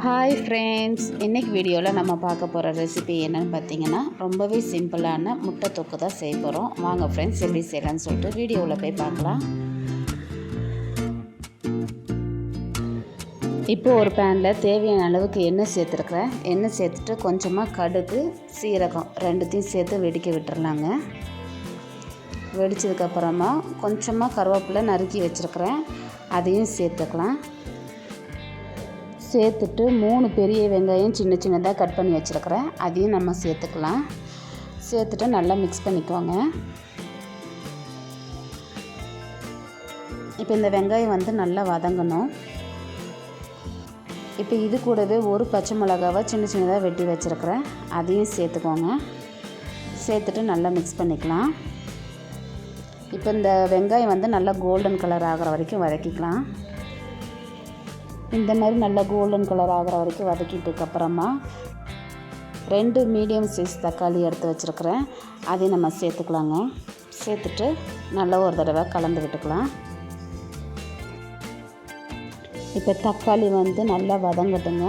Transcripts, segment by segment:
Hi friends இன்றைக்கி வீடியோவில் நம்ம பார்க்க போகிற ரெசிபி என்னன்னு பார்த்தீங்கன்னா ரொம்பவே சிம்பிளான முட்டை தொக்கு தான் செய்ய போகிறோம் வாங்க ஃப்ரெண்ட்ஸ் எப்படி செய்யலாம்னு சொல்லிட்டு வீடியோவில் போய் பார்க்கலாம். இப்போ ஒரு பேனில் தேவையான அளவுக்கு எண்ணெய் சேர்த்துருக்குறேன். எண்ணெய் சேர்த்துட்டு கொஞ்சமாக கடுகு சீரகம் ரெண்டுத்தையும் சேர்த்து வெடிக்க விட்டுறலாங்க. வெடிச்சதுக்கப்புறமா கொஞ்சமாக கருவேப்பிலை நறுக்கி வச்சுருக்கிறேன். அதையும் சேர்த்துக்கலாம். சேர்த்துட்டு மூணு பெரிய வெங்காயம் சின்ன சின்னதாக கட் பண்ணி வச்சுருக்கிறேன். அதையும் நம்ம சேர்த்துக்கலாம். சேர்த்துட்டு நல்லா மிக்ஸ் பண்ணிக்கோங்க. இப்போ இந்த வெங்காயம் வந்து நல்லா வதங்கணும். இப்போ இது கூடவே ஒரு பச்சை மிளகாவை சின்ன சின்னதாக வெட்டி வச்சுருக்கிறேன். அதையும் சேர்த்துக்கோங்க. சேர்த்துட்டு நல்லா மிக்ஸ் பண்ணிக்கலாம். இப்போ இந்த வெங்காயம் வந்து நல்லா கோல்டன் கலர் ஆகிற வரைக்கும் வதக்கிக்கலாம். இந்த மாதிரி நல்லா கோல்டன் கலர் ஆகிற வரைக்கும் வதக்கிட்டதுக்கப்புறமா ரெண்டு மீடியம் சைஸ் தக்காளி எடுத்து வச்சுருக்கிறேன். அதையும் நம்ம சேர்த்துக்கலாங்க. சேர்த்துட்டு நல்லா ஒரு தடவை கலந்து விட்டுக்கலாம். இப்போ தக்காளி வந்து நல்லா வதங்கட்டுங்க.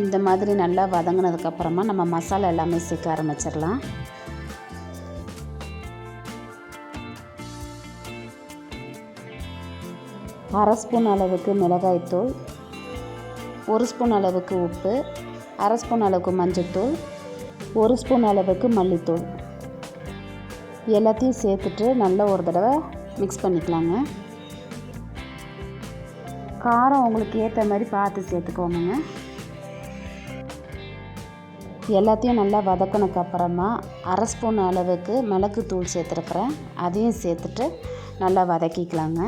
இந்த மாதிரி நல்லா வதங்கினதுக்கப்புறமா நம்ம மசாலா எல்லாமே சேர்க்க ஆரம்பிச்சிடலாம். அரை ஸ்பூன் அளவுக்கு மிளகாய்த்தூள் ஒரு ஸ்பூன் அளவுக்கு உப்பு அரை ஸ்பூன் அளவுக்கு மஞ்சள்தூள் ஒரு ஸ்பூன் அளவுக்கு மல்லித்தூள். எல்லாத்தையும் சேர்த்துட்டு நல்லா ஒரு தடவை மிக்ஸ் பண்ணிக்கலாங்க. காரம் உங்களுக்கு ஏற்ற மாதிரி பார்த்து சேர்த்துக்கோங்க எல்லாத்தையும் நல்லா வதக்கினக்கு அப்புறமா அரை ஸ்பூன் அளவுக்கு மிளகுத்தூள் சேர்த்துருக்குறேன். அதையும் சேர்த்துட்டு நல்லா வதக்கிக்கலாங்க.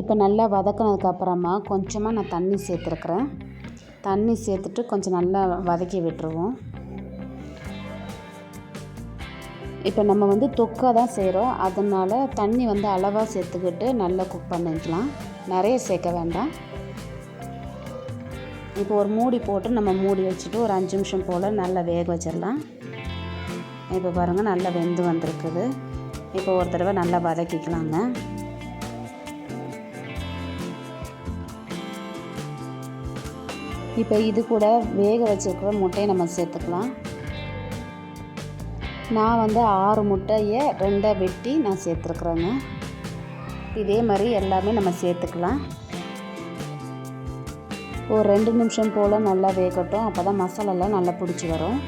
இப்போ நல்லா வதக்கினதுக்கப்புறமா கொஞ்சமாக நான் தண்ணி சேர்த்துருக்குறேன். தண்ணி சேர்த்துட்டு கொஞ்சம் நல்லா வதக்கி விட்டுருவோம். இப்போ நம்ம வந்து தொக்கா தான் செய்கிறோம் அதனால் தண்ணி வந்து அளவாக சேர்த்துக்கிட்டு நல்லா குக் பண்ணிக்கலாம். நிறைய சேர்க்க வேண்டாம். இப்போ ஒரு மூடி போட்டு நம்ம மூடி வச்சுட்டு ஒரு அஞ்சு நிமிஷம் போல் நல்லா வேக வச்சிடலாம். இப்போ பாருங்கள் நல்லா வெந்து வந்திருக்குது. இப்போ ஒரு தடவை நல்லா வதக்கிக்கலாங்க. இப்போ இது கூட வேக வச்சுருக்கிற முட்டையை நம்ம சேர்த்துக்கலாம். நான் வந்து ஆறு முட்டையை ரெண்டாக வெட்டி நான் சேர்த்துருக்குறேங்க. இதே மாதிரி எல்லாமே நம்ம சேர்த்துக்கலாம். ஒரு ரெண்டு நிமிஷம் போல் நல்லா வேகட்டும். அப்போ தான் மசாலாலாம் நல்லா பிடிச்சி வரும்.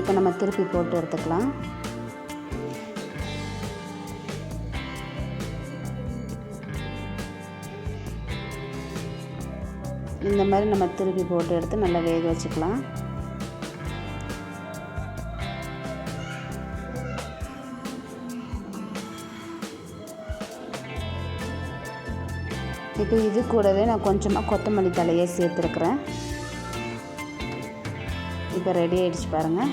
இப்போ நம்ம திருப்பி போட்டு எடுத்துக்கலாம். இந்த மாதிரி நம்ம திருப்பி போட்டு எடுத்து நல்லா வேக வச்சுக்கலாம். இப்போ இது கூடவே நான் கொஞ்சமாக கொத்தமல்லி தலையை சேர்த்துருக்குறேன். இப்போ ரெடி ஆகிடுச்சு பாருங்கள்